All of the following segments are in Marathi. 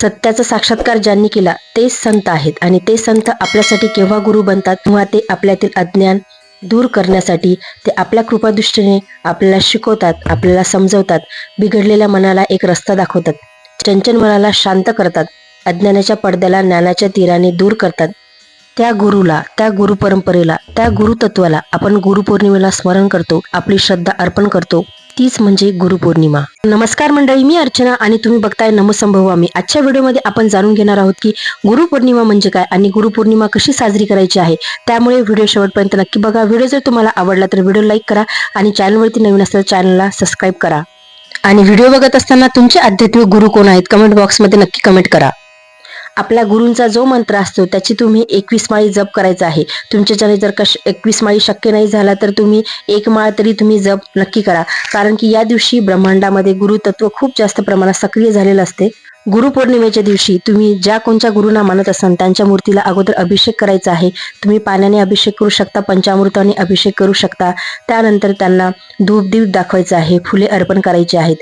सत्याचा साक्षात्कार ज्यांनी केला तेच संत आहेत. आणि ते संत आपल्यासाठी केव्हा गुरु बनतात? तेव्हा ते आपल्यातील अज्ञान दूर करण्यासाठी ते आपल्या कृपादृष्टीने आपल्याला शिकवतात आपल्याला समजवतात बिघडलेल्या मनाला एक रस्ता दाखवतात. चंचन मनाला शांत करतात अज्ञानाच्या पडद्याला ज्ञानाच्या तीराने दूर करतात. त्या गुरुला त्या गुरु परंपरेला त्या गुरुतत्वाला आपण गुरुपौर्णिमेला स्मरण करतो आपली श्रद्धा अर्पण करतो. तीच म्हणजे गुरुपौर्णिमा. नमस्कार मंडळी मी अर्चना आणि तुम्ही बघताय नमसंभव आम्ही आजच्या व्हिडिओमध्ये आपण जाणून घेणार आहोत की गुरुपौर्णिमा म्हणजे काय आणि गुरुपौर्णिमा कशी साजरी करायची आहे. त्यामुळे व्हिडिओ शेवटपर्यंत नक्की बघा. व्हिडिओ जर तुम्हाला आवडला तर व्हिडिओ लाईक करा आणि चॅनलवरती नवीन असल्यास चॅनलला सबस्क्राईब करा. आणि व्हिडिओ बघत असताना तुमचे आध्यात्मिक गुरु कोण आहेत? कमेंट बॉक्समध्ये नक्की कमेंट करा. आपल्या गुरूंचा जो मंत्र असतो त्याची तुम्ही एकवीस माळी जप करायचा आहे. तुमच्याच्याने जर कश एकवीस माळी शक्य नाही झाला तर तुम्ही एक माळ तरी तुम्ही जप नक्की करा. कारण की या दिवशी ब्रह्मांडामध्ये गुरुतत्व खूप जास्त प्रमाणात सक्रिय झालेलं असते. गुरुपौर्णिमेच्या दिवशी तुम्ही ज्या कोणत्या गुरुना मानत असाल त्यांच्या मूर्तीला अगोदर अभिषेक करायचा आहे. तुम्ही पाण्याने अभिषेक करू शकता पंचामृताने अभिषेक करू शकता. त्यानंतर त्यांना धूपदीप दीप दाखवायचं आहे फुले अर्पण करायची आहेत.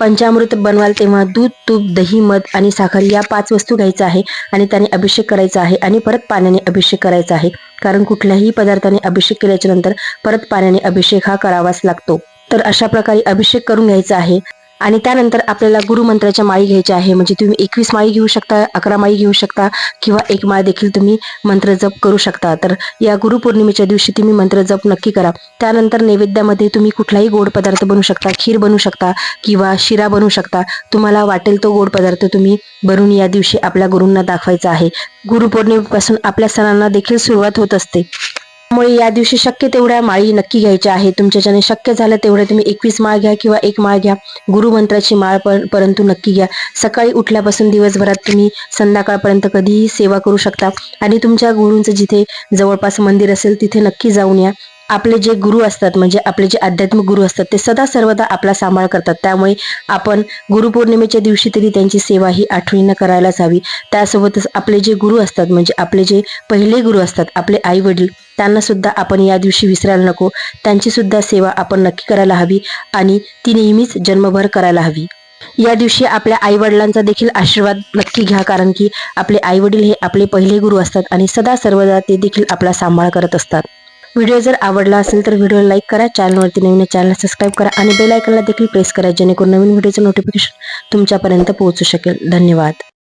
पंचामृत बनवाल तेव्हा दूध तूप दही मध आणि साखर या पाच वस्तू घ्यायच्या आहे आणि त्याने अभिषेक करायचा आहे आणि परत पाण्याने अभिषेक करायचा आहे. कारण कुठल्याही पदार्थाने अभिषेक केल्याच्यानंतर परत पाण्याने अभिषेक हा करावाच लागतो. तर अशा प्रकारे अभिषेक करून घ्यायचा आहे. आणि त्यानंतर आपल्याला गुरुमंत्राच्या माळी घ्यायच्या आहे. म्हणजे तुम्ही एकवीस माळी घेऊ शकता अकरा माळी घेऊ शकता किंवा एक माळ देखील तुम्ही मंत्र जप करू शकता. तर या गुरुपौर्णिमेच्या दिवशी तुम्ही मंत्र जप नक्की करा. त्यानंतर नैवेद्यामध्ये तुम्ही कुठलाही गोड पदार्थ बनवू शकता. खीर बनवू शकता किंवा शिरा बनवू शकता. तुम्हाला वाटेल तो गोड पदार्थ तुम्ही बनवून या दिवशी आपल्या गुरूंना दाखवायचा आहे. गुरुपौर्णिमेपासून आपल्या सणांना देखील सुरुवात होत असते. त्यामुळे या दिवशी शक्य तेवढ्या माळी नक्की घ्यायच्या आहे तुमच्याच्याने शक्य झालं तेवढं तुम्ही एकवीस माळ घ्या किंवा एक माळ घ्या. गुरुमंत्राची माळ पण परंतु नक्की घ्या. सकाळी उठल्यापासून दिवसभरात तुम्ही संध्याकाळपर्यंत कधीही सेवा करू शकता. आणि तुमच्या गुरूंचं जिथे जवळपास मंदिर असेल तिथे नक्की जाऊन या. आपले जे गुरु असतात म्हणजे आपले जे आध्यात्मिक गुरु असतात ते सदा सर्वदा आपला सांभाळ करतात. त्यामुळे आपण गुरुपौर्णिमेच्या दिवशी तरी त्यांची सेवा ही आठवणीनं करायलाच हवी. त्यासोबतच आपले जे गुरु असतात म्हणजे आपले जे पहिले गुरु असतात आपले आई वडील त्यांना सुद्धा आपण या दिवशी विसरायला नको. त्यांची सुद्धा सेवा आपण नक्की करायला हवी आणि ती नेहमीच जन्मभर करायला हवी. या दिवशी आपल्या आई वडिलांचा देखील आशीर्वाद नक्की घ्या कारण की आपले आई वडील हे आपले पहिले गुरु असतात आणि सदा सर्वदा ते देखील आपला सांभाळ करत असतात. व्हिडिओ जर आवडला असेल तर व्हिडिओ लाईक करा चॅनलवरती नवीन चॅनल सबस्क्राईब करा आणि बेल आयकनला देखील प्रेस करा जेणेकरून नवीन व्हिडिओचं नोटिफिकेशन तुमच्यापर्यंत पोहोचू शकेल. धन्यवाद.